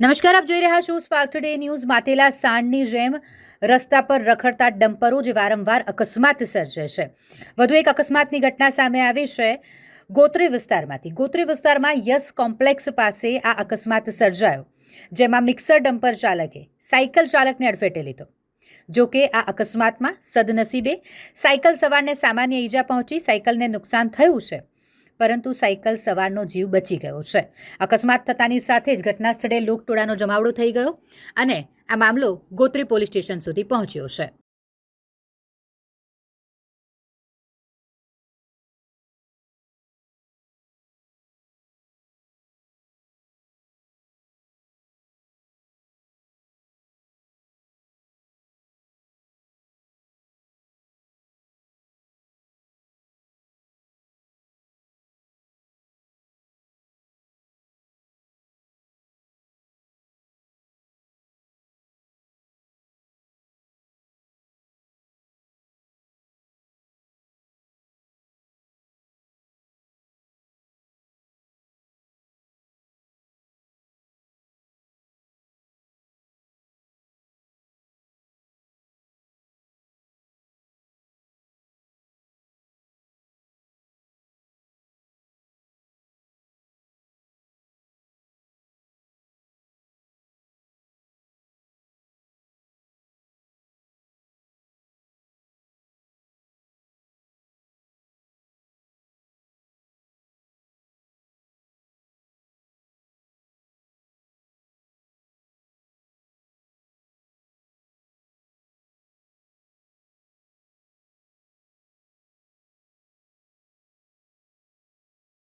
નમસ્કાર, આપ જોઈ રહ્યા છો સ્પાર્ક ટુડે ન્યૂઝ માટેલા સાંડની જેમ રસ્તા પર રખડતા ડમ્પરો જે વારંવાર અકસ્માત સર્જે છે. વધુ એક અકસ્માતની ઘટના સામે આવી છે ગોત્રી વિસ્તારમાંથી. ગોત્રી વિસ્તારમાં યસ કોમ્પ્લેક્સ પાસે આ અકસ્માત સર્જાયો, જેમાં મિક્સર ડમ્પર ચાલકે સાયકલ ચાલકને અડફેટે લીધો. જો કે આ અકસ્માતમાં સદનસીબે સાયકલ સવારને સામાન્ય ઈજા પહોંચી સાયકલને નુકસાન થયું છે. પરંતુ સાયકલ સવારનો જીવ બચી ગયો છે. અકસ્માત થતાની સાથે જ ઘટના સ્થળે લોકટોળાનો જમાવડો થઈ ગયો અને આ મામલો ગોત્રી પોલીસ સ્ટેશન સુધી પહોંચ્યો છે.